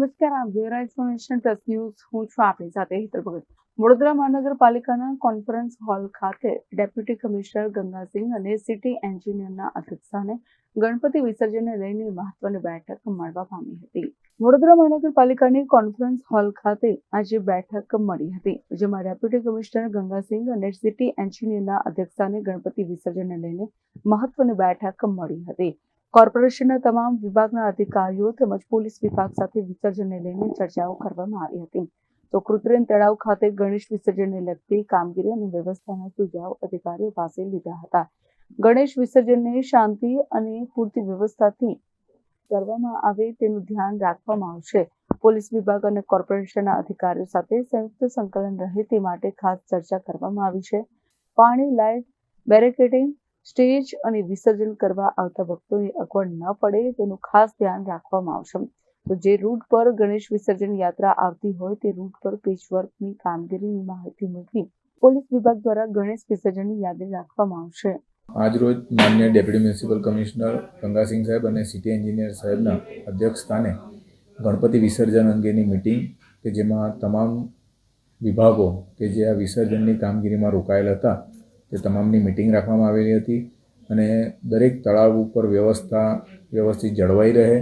નમસ્કાર, આપ જોઈ રહ્યા પ્લસ ન્યૂઝ હું છું આપની સાથે હિતલ ભગત. વડોદરા મહાનગરપાલિકાના કોન્ફરન્સ હોલ ખાતે ડેપ્યુટી કમિશનર ગંગાસિંહ અને સિટી એન્જિનિયરના અધ્યક્ષસ્થાને ગણપતિ વિસર્જનને લઈને મહત્વની બેઠક મળવા પામી હતી. વડોદરા મહાનગરપાલિકાની કોન્ફરન્સ હોલ ખાતે આજે બેઠક મળી હતી, જેમાં ડેપ્યુટી કમિશનર ગંગાસિંહ અને સિટી એન્જિનિયરના અધ્યક્ષસ્થાને ગણપતિ વિસર્જનને લઈને મહત્વની બેઠક મળી હતી. કોર્પોરેશનના તમામ વિભાગના અધિકારીઓ તેમજ પોલીસ વિભાગ સાથે વિસર્જનને લઈને ચર્ચાઓ કરવામાં આવી હતી. તો કૃત્રિમ તળાવ ખાતે ગણેશ વિસર્જનને લગતી કામગીરી અને વ્યવસ્થાના સુઝાવ અધિકારીઓ પાસે લીધા હતા. ગણેશ વિસર્જનને શાંતિ અને પૂરતી વ્યવસ્થાથી કરવામાં આવે તેનું ધ્યાન રાખવામાં આવશે. પોલીસ વિભાગ અને કોર્પોરેશનના અધિકારીઓ સાથે સંયુક્ત સંકલન રહે તે માટે ખાસ ચર્ચા કરવામાં આવી છે. પાણી લાઇટ બેરિકેડિંગ સ્ટેજ અને વિસર્જન કરવા આવતા ભક્તોને અગવડ ન પડે તેનું ખાસ ધ્યાન રાખવામાં આવશે. તો જે રૂટ પર ગણેશ વિસર્જન યાત્રા આવતી હોય તે રૂટ પર પેચવર્કની કામગીરીની માહિતી મેળવી પોલીસ વિભાગ દ્વારા ગણેશ વિસર્જનની યાદી રાખવામાં આવશે. આજરોજ માન્ય ડેપ્યુટી મ્યુનિસિપલ કમિશનર ગંગાસિંહ સાહેબ અને સિટી એન્જિનિયર સાહેબના અધ્યક્ષ સ્થાને ગણપતિ વિસર્જન અંગેની મિટિંગ કે જેમાં તમામ વિભાગો કે જે આ વિસર્જનની કામગીરીમાં રોકાયેલા હતા તે તમામની મિટિંગ રાખવામાં આવેલી હતી અને દરેક તળાવ ઉપર વ્યવસ્થા વ્યવસ્થિત જળવાઈ રહે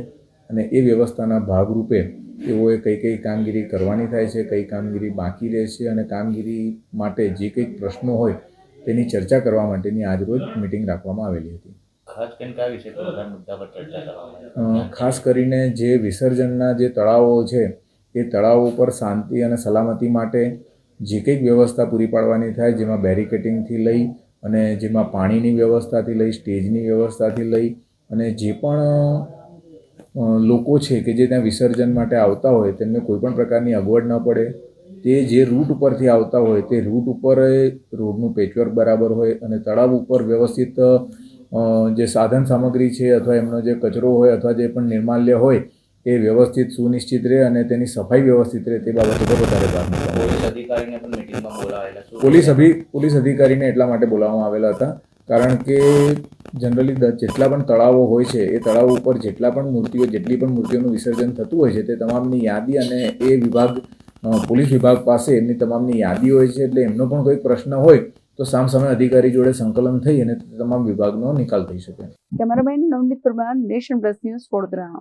અને એ વ્યવસ્થાના ભાગરૂપે તેઓએ કઈ કઈ કામગીરી કરવાની થાય છે કઈ કામગીરી બાકી રહેશે અને કામગીરી માટે જે કંઈક પ્રશ્નો હોય તેની ચર્ચા કરવા માટેની આજરોજ મિટિંગ રાખવામાં આવેલી હતી. ખાસ કરીને જે વિસર્જનના જે તળાવો છે એ તળાવો પર શાંતિ અને સલામતી માટે જે કંઈક વ્યવસ્થા પૂરી પાડવાની થાય, જેમાં બેરિકેટિંગથી લઈ અને જેમાં પાણીની વ્યવસ્થાથી લઈ, સ્ટેજની વ્યવસ્થાથી લઈ અને જે પણ લોકો છે કે જે ત્યાં વિસર્જન માટે આવતા હોય, તેમને કોઈપણ પ્રકારની અગવડ ન પડે. તે જે રૂટ ઉપરથી આવતા હોય, તે રૂટ ઉપર રોડનું પેચવર્ક બરાબર હોય અને તળાવ ઉપર વ્યવસ્થિત જે સાધન સામગ્રી છે અથવા એમનો જે કચરો હોય અથવા જે પણ નિર્માલ્ય હોય, એ વ્યવસ્થિત સુનિશ્ચિત રહે અને તેની સફાઈ વ્યવસ્થિત રહે તે બાબતે વધારે ભાર મૂકવામાં અધિકારીને પણ મિટિંગમાં બોલાવેલા પોલીસ અભિ પોલીસ અધિકારીને એટલા માટે બોલાવવામાં આવેલા હતા કારણ કે જનરલી જેટલા પણ તળાવો હોય છે એ તળાવ ઉપર જેટલા પણ મૂર્તિઓ જેટલી પણ મૂર્તિઓનું વિસર્જન થતું હોય છે તે તમામની યાદી અને એ વિભાગ પોલીસ વિભાગ પાસે એમની તમામની યાદી હોય છે એટલે એમનો પણ કોઈ પ્રશ્ન હોય તો સામસામે અધિકારી જોડે સંકલન થઈ અને તમામ વિભાગનો નિકાલ થઈ શકે. Cameraman Navneet Parmar Nation Plus News Vadodara.